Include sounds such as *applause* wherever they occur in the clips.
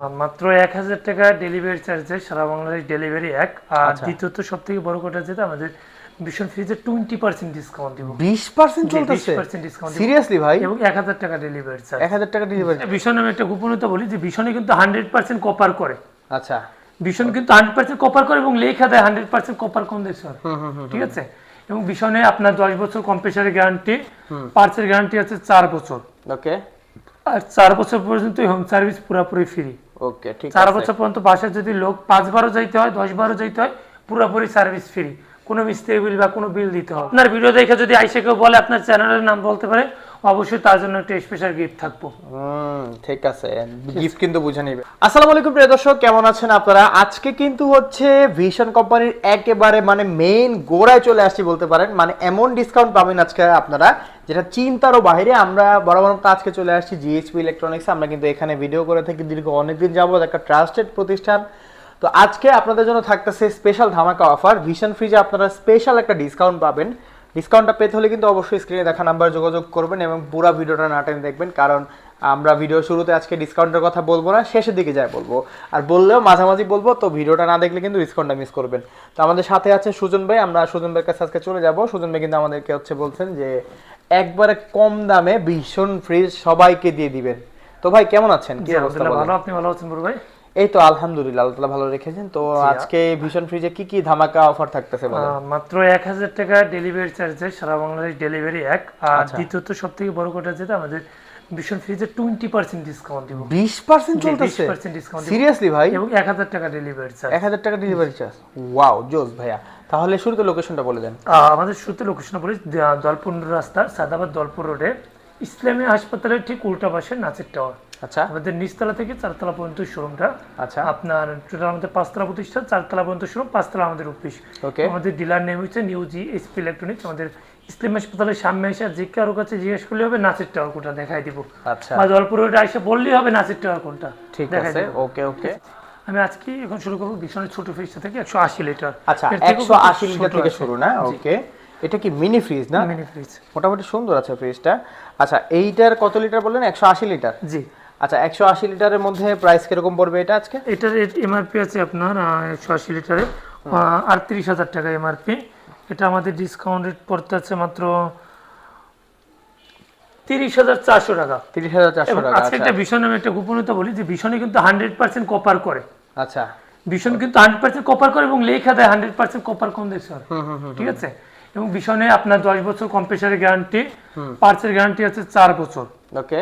মাত্র এক হাজার টাকা ডেলিভারি চার্জে সারা বাংলাদেশ ডেলিভারি এক। আর আচ্ছা। দ্বিতীয়ত সব থেকে বড় কথা যেটা আমাদের ভীষণ ফ্রিজে টোয়েন্টি পার্সেন্ট ডিসকাউন্ট দিব। বিশ পার্সেন্ট চলতেছে? 20% discount দিব। সিরিয়াসলি ভাই? এবং এক হাজার টাকা ডেলিভারি চার্জ এক হাজার টাকা ডেলিভারি ভীষণ আমি একটা গোপনীয়তা বলি যে ভীষণে কিন্তু হান্ড্রেড পার্সেন্ট কপার করে। আচ্ছা। ভীষণ কিন্তু হান্ড্রেড পার্সেন্ট কপার করে এবং লেখা দেয় হান্ড্রেড পার্সেন্ট কপার কন্ডেন্সার ঠিক আছে? এবং ভীষণে আপনার দশ বছর কম্প্রেসারের গ্যারান্টি পার্টসের গ্যারান্টি আছে চার বছর। ওকে আর চার বছর পর্যন্ত হোম সার্ভিস পুরোপুরি ফ্রি ওকে ঠিক চার বছর পর্যন্ত বাসা যদি লোক পাঁচ বারো যাইতে হয় দশ বারো যাইতে হয় পুরোপুরি সার্ভিস ফ্রি কোনো মিস্ত্রি বিল বা কোনো বিল দিতে হবে আপনার ভিডিও দেখে যদি আইসে কেউ বলে আপনার চ্যানেলের নাম বলতে পারে অবশ্যই তার জন্য একটা স্পেশাল গিফট থাকব। ঠিক আছে। গিফট কিন্তু বুঝে নিবে। আসসালামু আলাইকুম প্রিয় দর্শক কেমন আছেন আপনারা? আজকে কিন্তু হচ্ছে ভিশন কোম্পানির একেবারে মানে মেইন গোড়ায় চলে আসছি বলতে পারেন। মানে এমন ডিসকাউন্ট পাবেন আজকে আপনারা যেটা চিন্তারও বাইরে আমরা বরাবর আজকে চলে আসছি জিএসপি ইলেকট্রনিক্স আমরা কিন্তু এখানে ভিডিও করে থাকি দীর্ঘ অনেকদিন যাবত একটা ট্রাস্টেড প্রতিষ্ঠান। তো আজকে আপনাদের জন্য থাকতেছে স্পেশাল ধামাকা অফার ভিশন ফ্রিজে আপনারা স্পেশাল একটা ডিসকাউন্ট পাবেন। ডিসকাউন্টটা পেতে হলে কিন্তু অবশ্যই স্ক্রিনে দেখা নাম্বার যোগাযোগ করবেন এবং পুরো ভিডিওটা না টেনে দেখবেন কারণ আমরা ভিডিও শুরুতে আজকে ডিসকাউন্টের কথা বলব না শেষের দিকে যাই বলব। আর বললেও মাঝামাঝি বলব তো ভিডিওটা না দেখলে কিন্তু ডিসকাউন্টটা মিস করবেন। তো আমাদের সাথে আছে সুজন ভাই আমরা সুজন ভাইয়ের কাছে আজকে চলে যাব। সুজন ভাই কিন্তু আমাদেরকে হচ্ছে বলছেন যে একবারে কম দামে ভীষণ ফ্রিজ সবাইকে দিয়ে দিবেন। তো ভাই কেমন আছেন? কি অবস্থা ভালো। আপনি ভালো আছেন বড় ভাই? এই তো আলহামদুলিল্লাহ আল্লাহ ভালো রেখেছেন। তো আজকে ভীষণ ফ্রিজে কি কি ধামাকা অফার থাকতেছে মাত্র এক হাজার টাকা ডেলিভারি চার্জে সারা বাংলাদেশ ডেলিভারি এক। আর আচ্ছা। দ্বিতীয়ত সব থেকে বড় কথা যেটা আমাদের ভীষণ ফ্রিজে টোয়েন্টি পার্সেন্ট ডিসকাউন্ট দিব। বিশ পার্সেন্ট চলতেছে? 20% discount দিব। সিরিয়াসলি ভাই? এবং এক হাজার টাকা ডেলিভারি চার্জ এক হাজার টাকা ডেলিভারি চার্জ ওয়াও জোস ভাইয়া। তাহলে শুরুতে লোকেশনটা বলে দেন। আমাদের শুরুতে লোকেশন বলি দলপুর রাস্তা সাদাবাদ দলপুর রোডে ইসলামী হাসপাতালের ঠিক উল্টা পাশে নাচের টাওয়ার আচ্ছা। আমাদের নিচতলা থেকে চারতলা পর্যন্ত শোরুমটা। আচ্ছা। আপনার টোটাল আমাদের পাঁচতলা চারতলা পর্যন্ত শোরুম পাঁচতলা আমাদের অফিস ওকে আমাদের ডিলার নেম হচ্ছে এসপি ইলেকট্রনিক্স আমাদের ইসলাম হাসপাতালের সামনে এসে যে কারও কাছে জিজ্ঞেস করলে হবে নাচের টাওয়ার কোনটা দেখাই দিব। আচ্ছা। বা এসে বললেই হবে নাচের টাওয়ার কোনটা ঠিক আছে ওকে ওকে আমি আজকে এখন শুরু করব ভীষণের ছোট ফ্রিজটা থেকে একশো আশি লিটার আচ্ছা এর থেকেও একশো আশি কিন্তু লিটার থেকে শুরু না? ওকে এটা কি মিনি ফ্রিজ না? মিনি ফ্রিজ মোটামুটি সুন্দর আছে ফ্রিজটা আচ্ছা এইটার কত লিটার বললেন? একশো আশি লিটার জি। আচ্ছা একশো আশি লিটারের মধ্যে প্রাইস কীরকম পড়বে এটা আজকে? এটার এমআরপি আছে আপনার একশো আশি লিটারে আটত্রিশ হাজার টাকা এমআরপি এটা আমাদের ডিসকাউন্ট রেট পড়তে আছে মাত্র তিরিশ হাজার চারশো টাকা। তিরিশ হাজার চারশো টাকা আজকে আচ্ছা। একটা ভীষণ আমি একটা গোপনীয়তা বলি যে ভীষণে কিন্তু হান্ড্রেড পার্সেন্ট কপার করে। আচ্ছা। ভীষণ কিন্তু হান্ড্রেড পার্সেন্ট কপার করে এবং লেখা দেয় হান্ড্রেড পার্সেন্ট কপার কন্ডেন্সার ঠিক আছে? এবং ভীষণে আপনার দশ বছর কম্প্রেসারের গ্যারান্টি পার্টসের গ্যারান্টি আছে চার বছর। ওকে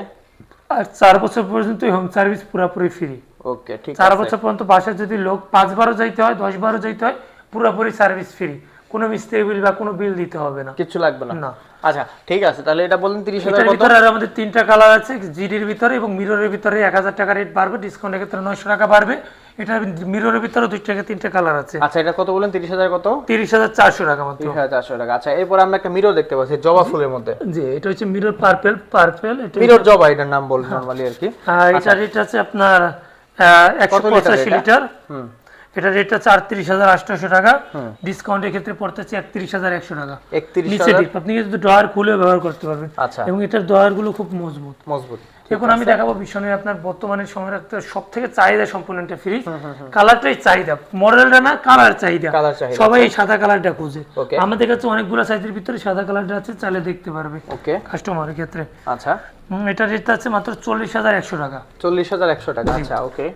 আর চার বছর পর্যন্ত হোম সার্ভিস পুরোপুরি ফ্রি ওকে ঠিক চার বছর পর্যন্ত বাসায় যদি লোক পাঁচ বারো যাইতে হয় দশ বারো যাইতে হয় পুরোপুরি সার্ভিস ফ্রি কোনো মিস্ত্রি বিল বা কোনো বিল দিতে হবে না। কিচ্ছু লাগবে না। আচ্ছা ঠিক আছে তাহলে এটা বলেন তিরিশ হাজার ভিতরে আর আমাদের তিনটা কালার আছে জিডির ভিতরে এবং মিররের ভিতরে এক হাজার টাকা রেট বাড়বে ডিসকাউন্টের ক্ষেত্রে নয়শো টাকা বাড়বে। এটা মিররের ভিতরে দুই টাকা তিনটা কালার আছে। আচ্ছা এটা কত বলেন তিরিশ হাজার কত? তিরিশ হাজার চারশো টাকা মাত্র। তিরিশ হাজার চারশো টাকা। আচ্ছা এরপর আমরা একটা মিরর দেখতে পাচ্ছি জবা ফুলের মধ্যে। জি এটা হচ্ছে মিরর পার্পেল পার্পেল এটা মিরর জবা এটার নাম বল নর্মালি আর কি। আহ, এটা রেট আছে আপনার একশো পঁচাশি? লিটার। হুম। এটা রেট আছে হাজার আটশোশো টাকা। ডিসকাউন্টের ক্ষেত্রে পড়তেছে একত্রিশ হাজার একশো টাকা। নিচে আপনি কিন্তু ড্রয়ার খুলে ব্যবহার করতে পারবেন। আচ্ছা। এবং এটার ড্রয়ারগুলো খুব মজবুত। মজবুত। এখন আমি দেখাবো ভীষণে আপনার বর্তমানে সময় রাখতে সব থেকে চাহিদা সম্পূর্ণ একটা ফ্রিজ কালারটাই চাহিদা। মডেলটা না কালার চাহিদা। চাহিদা। সবাই এই সাদা কালারটা খুঁজে. আমাদের কাছে অনেকগুলো সাইজের ভিতরে সাদা কালারটা আছে চাইলে দেখতে পারবে। ওকে কাস্টমারের ক্ষেত্রে। আচ্ছা। এটা রেট আছে মাত্র চল্লিশ হাজার একশো টাকা। চল্লিশ হাজার একশো টাকা। আচ্ছা ওকে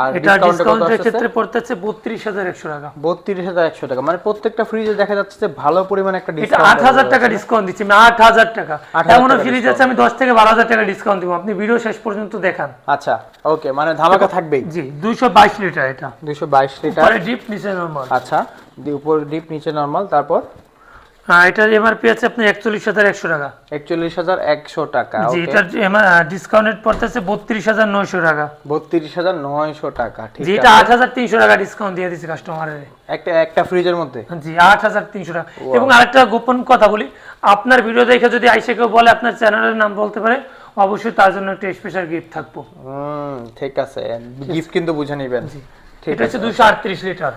আর এটা ডিসকাউন্টের ক্ষেত্রে পড়তেছে বত্রিশ হাজার একশো টাকা। বত্রিশ হাজার একশো টাকা মানে প্রত্যেকটা ফ্রিজে দেখা যাচ্ছে যে ভালো পরিমাণে একটা ডিসকাউন্ট আট হাজার টাকা ডিসকাউন্ট দিচ্ছি আমি আট হাজার টাকা। 8,000 ফ্রিজ আছে আমি দশ থেকে বারো হাজার টাকা ডিসকাউন্ট দিব। আপনি ভিডিও শেষ পর্যন্ত দেখান। আচ্ছা ওকে মানে ধামাকা থাকবেই। জি দুইশো বাইশ লিটার এটা। দুইশো বাইশ লিটার। পরে ডিপ নিচে নর্মাল আচ্ছা উপর ডিপ নিচে নর্মাল তারপর? এটার এমআরপি আছে আপনার একচল্লিশ হাজার একশো টাকা। একচল্লিশ হাজার একশো টাকা জি এটার ডিসকাউন্টেড পড়তেছে বত্রিশ হাজার নয়শো টাকা। বত্রিশ হাজার নয়শো টাকা ঠিক এটা আট হাজার তিনশো টাকা ডিসকাউন্ট দিয়ে দিচ্ছে কাস্টমারের একটা একটা ফ্রিজের মধ্যে? জি আট হাজার তিনশো টাকা। এবং আরেকটা গোপন কথা বলি আপনার ভিডিও দেখে যদি আইসে কেউ বলে আপনার চ্যানেলের নাম বলতে পারে অবশ্যই তার জন্য একটা স্পেশাল গিফট থাকব। হুম ঠিক আছে। গিফট কিন্তু বুঝে নিবেন। এটা হচ্ছে দুশো আটত্রিশ লিটার।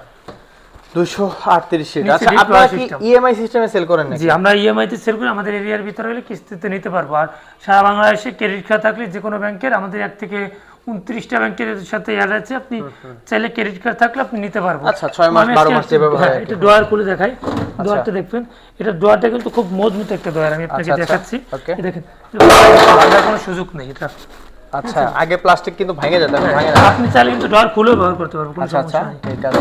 নিচে আচ্ছা আপনারা কি ইএমআই সিস্টেমে সেল করেন নাকি? জি আমরা ইএমআই তে সেল করি আমাদের এরিয়ার ভিতরে হলে কিস্তিতে নিতে পারব। আর সারা বাংলাদেশে ক্রেডিট কার্ড থাকলে যে কোনো ব্যাংকের আমাদের এক থেকে উনত্রিশটা ব্যাংকের সাথে অ্যাড আছে আপনি চাইলে ক্রেডিট কার্ড থাকলে আপনি নিতে পারবেন আচ্ছা, মাস, মাস যেভাবে হয়। এটা ডোয়ার খুলে দেখাই। ডোয়ারটা দেখবেন এটা ডোয়ারটা কিন্তু খুব মজবুত একটা ডোয়ার আমি আপনাকে আচ্ছা, আচ্ছা, দেখাচ্ছি। দেখেন ভাঙার কোনো সুযোগ নেই এটা। আচ্ছা আগে প্লাস্টিক কিন্তু ভেঙে যেত এখন ভাঙে আপনি চাইলে কিন্তু ডোয়ার খুলেও ব্যবহার করতে পারবেন আচ্ছা আচ্ছা। ঠিক আছে।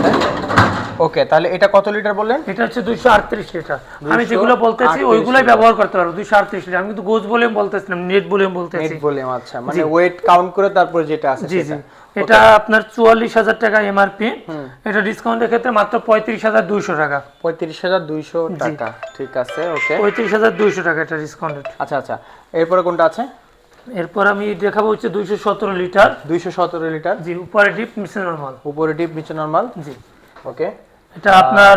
ওকে তাহলে এটা কত লিটার বললেন? এটা হচ্ছে দুইশো আটত্রিশ লিটার। আমি যেগুলো বলতেছি। ওইগুলোই ব্যবহার করতে পারব দুইশো আটত্রিশ লিটার। আমি কিন্তু গোজ বলেও বলতেছিলাম নেট বলেও বলতেছি। নেট ভলিউম আচ্ছা মানে ওয়েট কাউন্ট করে তারপর যেটা আছে জি জি। এটা আপনার চুয়াল্লিশ হাজার টাকা এমআরপি এটা ডিসকাউন্টের ক্ষেত্রে মাত্র পঁয়ত্রিশ হাজার দুইশো টাকা। পঁয়ত্রিশ হাজার দুইশো টাকা ঠিক আছে ওকে। পঁয়ত্রিশ হাজার দুইশো টাকা এটা ডিসকাউন্টেড আচ্ছা আচ্ছা এরপরে কোনটা আছে? এরপর আমি দেখাবো হচ্ছে দুইশো সতেরো লিটার। দুইশো সতেরো লিটার। জি উপরে ডিপ মিশন নর্মাল উপরে ডিপ নিচে নর্মাল জি। ওকে। এটা আপনার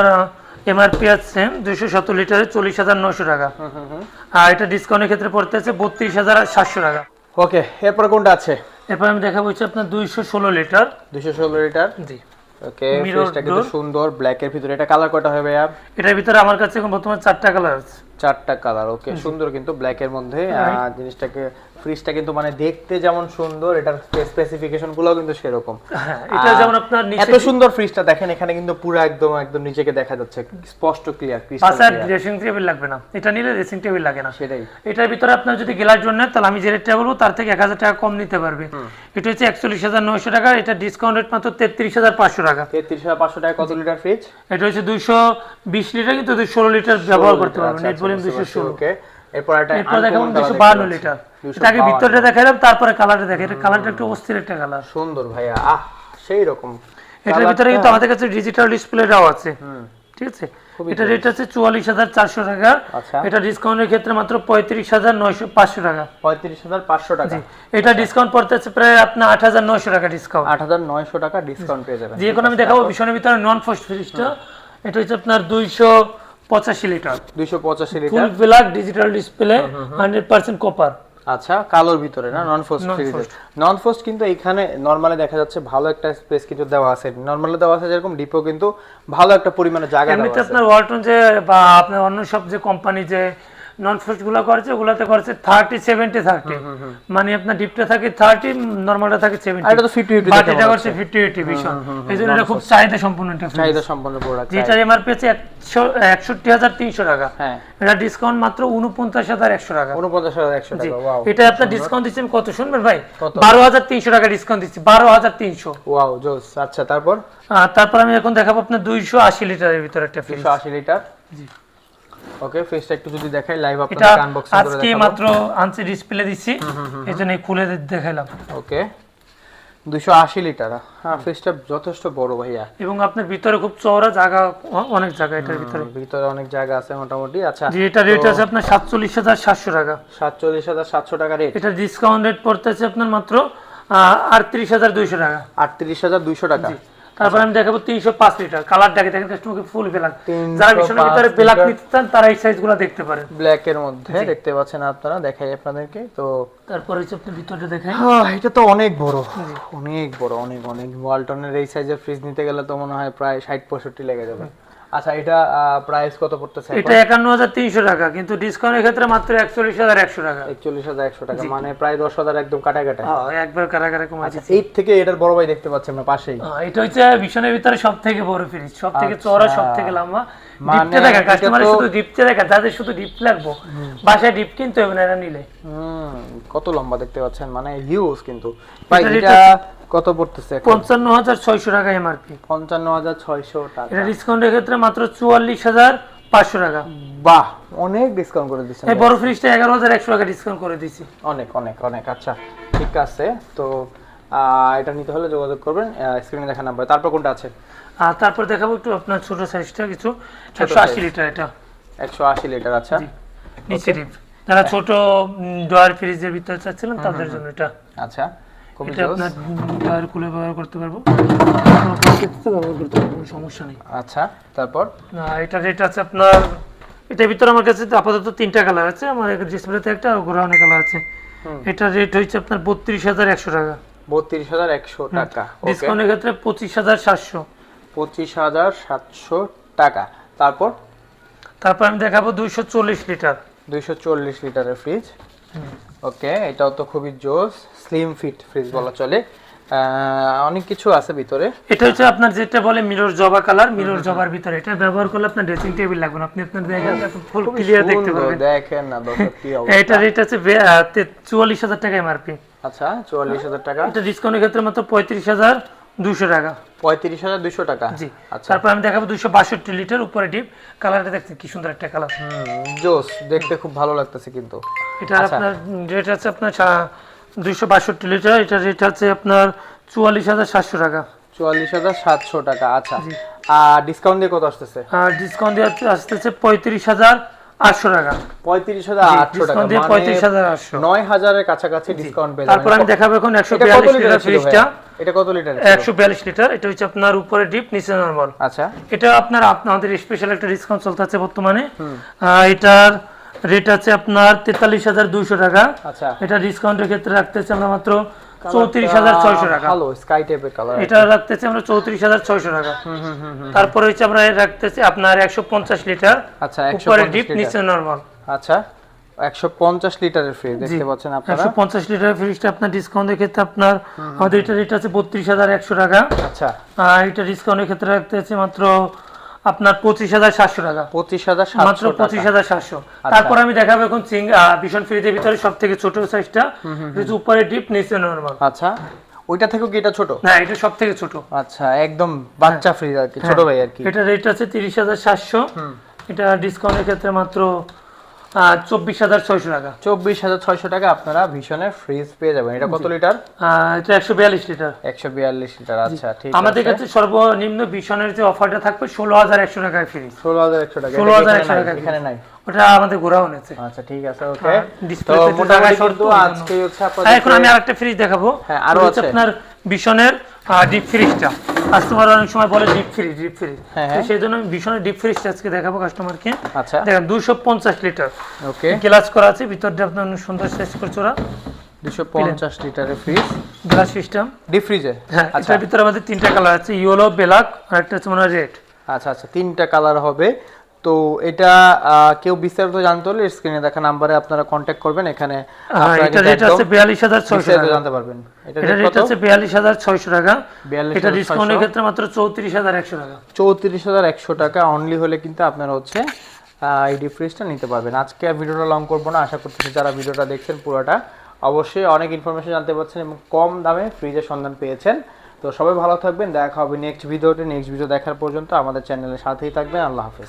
এমআরপি আছে দুইশো সতেরো লিটারে চল্লিশ হাজার নশো টাকা। আর এটা ডিসকাউন্টের ক্ষেত্রে বত্রিশ হাজার সাতশো টাকা। ওকে এরপরে কোনটা আছে? এরপর আমি দেখাবো হচ্ছে আপনার দুইশো ষোলো লিটার। দুইশো ষোলো লিটার? জি। ওকে ফ্রিজটা কিন্তু সুন্দর ব্ল্যাক এর ভিতরে। এটা কালার কয়টা হবে ভাইয়া? এটার ভিতরে আমার কাছে এখন বর্তমানে চারটা কালার আছে। চারটা কালার ওকে সুন্দর কিন্তু ব্ল্যাক এর মধ্যে জিনিসটাকে ফ্রিজটা কিন্তু মানে দেখতে যেমন সুন্দর এটার স্পেসিফিকেশনগুলো কিন্তু সেরকম। হ্যাঁ এটা যেমন আপনার নিচে এত সুন্দর ফ্রিজটা দেখেন এখানে কিন্তু পুরো একদম একদম নিচেকে দেখা যাচ্ছে স্পষ্ট ক্লিয়ার ক্রিস্টাল বাসার ড্রেসিং টেবিল লাগবে না। এটা নিলে ড্রেসিং টেবিল লাগে না। সেটাই। এটার ভিতরে আপনার যদি গ্লাস জন্য তাহলে আমি যে রেটটা বলব তার থেকে এক হাজার টাকা কম নিতে পারবে। এটা হচ্ছে একচল্লিশ হাজার নয়শো টাকা এটা ডিসকাউন্ট রেট মাত্র তেত্রিশ হাজার পাঁচশো টাকা। তেত্রিশ হাজার পাঁচশো টাকা কত লিটার ফ্রিজ এটা হচ্ছে দুইশো বিশ লিটার কিন্তু দুই ষোলো লিটার ব্যবহার করতে পারবেন নেট ভলিউম দুইশো ষোলো। ওকে। এরপর একটা এরপর দেখাবো uncommon দুশো colour বাহান্ন দেখতে লিটার। পাচ্ছি। এটা আগে 252 ভিতরটা দেখালাম তারপরে কালারটা দেখে। এটা কালারটা একটু অস্থির একটা কালার সুন্দর ভাইয়া আহ সেই রকম। এটার ভিতরে কিন্তু আমাদের কাছে ডিজিটাল ডিসপ্লেটাও আছে। ঠিক আছে? এটা রেট আছে চুয়াল্লিশ হাজার চারশো টাকা। আচ্ছা। এটা ডিসকাউন্টের ক্ষেত্রে মাত্র পঁয়ত্রিশ হাজার নয়শো পাঁচশো টাকা। পঁয়ত্রিশ হাজার পাঁচশো টাকা। এটা ডিসকাউন্ট পড়তেছে প্রায় আপনার আট হাজার নয়শো টাকা ডিসকাউন্ট আট হাজার নয়শো টাকা ডিসকাউন্ট পেয়ে যাবেন। যে এখন আমি দেখাবো ভীষণের ভিতরে নন ফস্ট ফ্রিজটা এটা হচ্ছে আপনার দুইশো পঁচাশি লিটার। দুইশো পঁচাশি full litre. Black digital display hundred percent copper আচ্ছা কালোর ভিতরে না? নন ফোস্ট ফ্রিজের নন ফোস্ট কিন্তু এখানে নর্মালি দেখা যাচ্ছে ভালো একটা স্পেস কিন্তু দেওয়া আছে। নর্মালি দেওয়া আছে যেরকম ডিপো কিন্তু ভালো একটা পরিমাণে জায়গা দেওয়া এমনিতে আছে। আপনার ওয়ালটন যে বা আপনার অন্য সব যে কোম্পানি যে নন ফ্রস্টগুলো করেছে ওগুলাতে করেছে থার্টি সেভেন্টি থার্টি মানে আপনার ডিপটা থাকে থার্টি নর্মালটা থাকে সেভেন্টি এটা তো ফিফটি ফিফটি বাট এটা করছে ফিফটি এইটি ভীষণ এই জন্য এটা খুব চাহিদা সম্পূর্ণ একটা চাহিদা সম্পন্ন প্রোডাক্ট যেটার এমআরপি আছে একশো একষট্টি হাজার তিনশো টাকা। হ্যাঁ। এটা ডিসকাউন্ট মাত্র উনপঞ্চাশ হাজার একশো টাকা। উনপঞ্চাশ হাজার একশো টাকা এটা আপনার ডিসকাউন্ট দিচ্ছি কত শুনবেন ভাই? বারো হাজার তিনশো টাকা ডিসকাউন্ট দিচ্ছি বারো হাজার তিনশো। ওয়াও জোস আচ্ছা তারপর? তারপর আমি এখন দেখাবো আপনার দুইশো আশি লিটারের ভিতরে একটা ফ্রিজ আশি লিটার। ওকে ফেসটা একটু যদি দেখাই লাইভ আপনাদের আনবক্সিং করে আজকে মাত্র আনসি ডিসপ্লে দিচ্ছি এই জন্য এই খুলে দেখাইলাম। ওকে দুশো আশি লিটার হ্যাঁ ফেসটা যথেষ্ট বড় ভাইয়া। এবং আপনার ভিতরে খুব চওড়া জায়গা অনেক জায়গা এটার ভিতরে। ভিতরে অনেক জায়গা আছে মোটামুটি। আচ্ছা এটা রেট আছে আপনার সাতচল্লিশ হাজার সাতশো টাকা। সাতচল্লিশ হাজার সাতশো টাকা রেট এটা ডিসকাউন্ট রেট পড়তেছে আপনার মাত্র আটত্রিশ হাজার দুইশো টাকা। আটত্রিশ হাজার দুইশো টাকা। তারপর আমি দেখাবো তিনশো পাঁচ লিটার। কালার দেখে দেখেন কাস্টমারকে ফুল ব্ল্যাক যারা ভীষণের ভিতরে ব্ল্যাক নিতে চান তারা এই সাইজগুলো দেখতে পারেন। ব্ল্যাক এর মধ্যে দেখতে পাচ্ছেন আপনারা দেখাই আপনাদেরকে তো তারপর হচ্ছে আপনি ভিতরটা দেখাই। হ্যাঁ, এটা তো অনেক বড়। অনেক বড় অনেক অনেক। ওয়ালটনের এই সাইজের ফ্রিজ নিতে গেলে তো মনে হয় প্রায় ষাট পঁয়ষট্টি লেগে যাবে। আচ্ছা এটা প্রাইস কত পড়তেছে এটা একান্ন হাজার তিনশো টাকা কিন্তু ডিসকাউন্টের ক্ষেত্রে মাত্র একচল্লিশ হাজার একশো টাকা। একচল্লিশ হাজার একশো টাকা মানে প্রায় দশ হাজার একদম কাটা কাটা হ্যাঁ, একবার কাটা কাটা কমে আচ্ছা এই থেকে এটার বড় ভাই দেখতে পাচ্ছি আমরা পাশেই। এটা হচ্ছে ভীষণের ভিতরে সবথেকে বড় ফ্রিজ সবথেকে চওড়া সবথেকে লম্বা। মানে ডিপতে দেখা কাস্টমারের শুধু ডিপতে দেখা যাদের শুধু ডিপ লাগবো। বাসায় ডিপ কিনতে হবে না নিলে। কত লম্বা দেখতে পাচ্ছেন মানে হিউজ কিন্তু। ভাই এটা কত পড়তেছে এখন? পঞ্চান্ন হাজার ছয়শো টাকা এমআরপি পঞ্চান্ন হাজার ছয়শো টাকা। এটা ডিসকাউন্টের ক্ষেত্রে মাত্র টাকা। বাহ অনেক ডিসকাউন্ট করে দিচ্ছেন এই বড় ফ্রিজটা এগারো হাজার একশো টাকা ডিসকাউন্ট করে দিছি অনেক অনেক অনেক। আচ্ছা ঠিক আছে তো এটা নিতে হলে যোগাযোগ করবেন স্ক্রিনে দেখা নাম্বার তারপর কোনটা আছে? আর তারপর দেখাবো একটু আপনার ছোট সাইজটা কিছু। একশো আশি। লিটার এটা। একশো আশি লিটার আচ্ছা। নিচে ডিপ যারা ছোট ডয়ার ফ্রিজের ভিতরে চাচ্ছিলেন তাদের জন্য এটা। আচ্ছা এটা আপনার ডয়ার খুলে ব্যবহার করতে পারব। ব্যবহার করতে পারব কোনো সমস্যা নেই। আচ্ছা তারপর? এটা রেট আছে আপনার এটার ভিতরে আমার কাছে আপাতত তিনটা কালার আছে। আমার ডিসপ্লেতে একটা আর গোড়াউনে কালার আছে। এটা রেট হচ্ছে আপনার বত্রিশ হাজার একশো টাকা। বত্রিশ হাজার একশো টাকা ডিসকাউন্টের ক্ষেত্রে পঁচিশ হাজার সাতশো। পঁচিশ হাজার সাতশো টাকা। তারপর? তারপর আমি দেখাবো দুইশো চল্লিশ লিটার। দুইশো চল্লিশ লিটারের ফ্রিজ ওকে এটাও তো খুবই জোস স্লিম ফিট ফ্রিজ বলা চলে। অনেক কিছু আছে ভিতরে। এটা হচ্ছে আপনার যেটা বলে মিরর জবা কালার মিরর জবার ভিতরে। এটা ব্যবহার করলে আপনার ড্রেসিং টেবিল লাগবে না। আপনি আপনার দেখেন ফুল ক্লিয়ার দেখতে পারবেন। দেখেন না দর্শক কি *laughs* অবস্থা। এটা রেট আছে চুয়াল্লিশ হাজার টাকা এমআরপি আচ্ছা চুয়াল্লিশ হাজার টাকা। এটা ডিসকাউন্টের ক্ষেত্রে মাত্র পঁয়ত্রিশ হাজার দুশো টাকা। পঁয়ত্রিশ হাজার দুশো টাকা? জি। আচ্ছা। তারপর আমি দেখাবো দুশো বাষট্টি লিটার উপরে ডিপ। কালারটা দেখতে কি সুন্দর একটা কালার। জোস দেখতে খুব ভালো লাগতেছে কিন্তু। এটা আপনার রেট আছে আপনার দুইশো বাষট্টি লিটার। এটা রেট আছে আপনার চুয়াল্লিশ হাজার সাতশো টাকা। চুয়াল্লিশ হাজার সাতশো টাকা আচ্ছা। আর ডিসকাউন্ট দিয়ে কত আসতেছে? আর ডিসকাউন্ট দিয়ে আসতেছে পঁয়ত্রিশ হাজার আটশো টাকা। পঁয়ত্রিশ হাজার আটশো টাকা। ডিসকাউন্ট দিয়ে মানে পঁয়ত্রিশ হাজার আটশো। নয় হাজারের কাছাকাছি ডিসকাউন্ট পেয়ে তারপর আমি দেখাবো এখন একশো বিয়াল্লিশ লিটার ফ্রিজটা। এটা কত লিটার একশো বিয়াল্লিশ লিটার। এটা হচ্ছে আপনার উপরে ডিপ নিচে নর্মাল আচ্ছা। এটা আপনার আপনাদের স্পেশাল একটা ডিসকাউন্ট চলতে আছে বর্তমানে। আহ, এটার রেট আছে আপনার তেতাল্লিশ হাজার দুইশো টাকা। আচ্ছা। এটা ডিসকাউন্টের ক্ষেত্রে রাখতেছে আমরা মাত্র চৌত্রিশ হাজার ছয়শো টাকা। ভালো স্কাই টাইপের কালার এটা রাখতেছি আমরা চৌত্রিশ হাজার ছয়শো টাকা। তারপরে হচ্ছে আমরা রাখতেছি আপনার একশো পঞ্চাশ লিটার আচ্ছা উপরে ডিপ নিচে নর্মাল আচ্ছা একশো পঞ্চাশ লিটারের ফ্রিজ দেখতে পাচ্ছেন আপনারা? একশো পঞ্চাশ লিটার ফ্রিজটা আপনার ডিসকাউন্টের ক্ষেত্রে আপনার আমাদের এটা রেট আছে বত্রিশ হাজার একশো টাকা। আচ্ছা। আর এটা ডিসকাউন্টের ক্ষেত্রে রাখতেছি মাত্র আপনার পঁচিশ হাজার সাতশো টাকা। পঁচিশ হাজার মাত্র পঁচিশ হাজার সাতশো। তারপর আমি দেখাবো এখন ভীষণ ফ্রিজের ভিতরে সব থেকে ছোট সাইজটা কিছু উপরে ডিপ নিচে নর্মাল আচ্ছা। ওইটা থেকেও কি এটা ছোট? হ্যাঁ এটা সব থেকে ছোট। আচ্ছা একদম বাচ্চা ফ্রিজ আর কি ছোট ভাই আর কি। এটা রেট আছে তিরিশ হাজার সাতশো। এটা ডিসকাউন্টের ক্ষেত্রে মাত্র চব্বিশ হাজার ছয়শো টাকা। চব্বিশ হাজার ছয়শো টাকা আপনারা ভীষণের ফ্রিজ পেয়ে যাবেন। এটা কত লিটার? এটা একশো বিয়াল্লিশ লিটার। একশো বিয়াল্লিশ লিটার আচ্ছা ঠিক আমাদের কাছে সর্বনিম্ন ভীষণের যে অফারটা থাকবে ষোলো হাজার একশো টাকায় ফ্রিজ ষোলো হাজার একশো টাকা। ষোলো হাজার একশো টাকা এখানে নাই। ওটা আমাদের ঘোরাও নেছে আচ্ছা ঠিক আছে ওকে হ্যাঁ, তো display তে মোটামুটি। আজকে হচ্ছে হ্যাঁ, এখন আমি আরেকটা ফ্রিজ দেখাবো। হ্যাঁ, আরও আছে। আপনার ভীষণের ডিপ ফ্রিজটা কাস্টমার অনেক সময় বলে ডিপ ফ্রিজ ডিপ ফ্রিজ। সেই জন্য আমি ভীষণের ডিপ ফ্রিজটা আজকে দেখাবো কাস্টমারকে আচ্ছা। দেখেন দুশো পঞ্চাশ লিটার ওকে গ্লাস করা আছে ভিতরটা আপনার অনেক সুন্দর শেষ করছে ওরা দুশো পঞ্চাশ লিটারের ফ্রিজ গ্লাস সিস্টেম ডিপ ফ্রিজে হ্যাঁ আচ্ছা। এটার ভিতরে আমাদের তিনটা কালার আছে ইয়েলো ব্ল্যাক আর একটা হচ্ছে মনে হয় রেড আচ্ছা আচ্ছা তিনটা কালার হবে। তো এটা কেউ বিস্তারিত জানতে হলে স্ক্রিনে দেখা নাম্বারে আপনারা কন্ট্যাক্ট করবেন এখানে এটা রেট আছে বিয়াল্লিশ হাজার ছয়শো বিস্তারিত টাকা। জানতে পারবেন। এটা রেট আছে বিয়াল্লিশ হাজার ছয়শো টাকা। এটা ডিসকাউন্টের ক্ষেত্রে মাত্র চৌত্রিশ হাজার একশো টাকা। চৌত্রিশ হাজার একশো টাকা অনলি হলে কিন্তু আপনারা হচ্ছে এই ডিপ ফ্রিজটা নিতে পারবেন। আজকে ভিডিওটা লং করব না আশা করতেছি যারা ভিডিওটা দেখছেন পুরোটা অবশ্যই অনেক ইনফরমেশন জানতে পারছেন এবং কম দামে ফ্রিজের সন্ধান পেয়েছেন। তো সবাই ভালো থাকবেন দেখা হবে নেক্সট ভিডিওতে নেক্সট ভিডিও দেখার পর্যন্ত আমাদের চ্যানেলের সাথেই থাকবেন। আল্লাহ হাফেজ।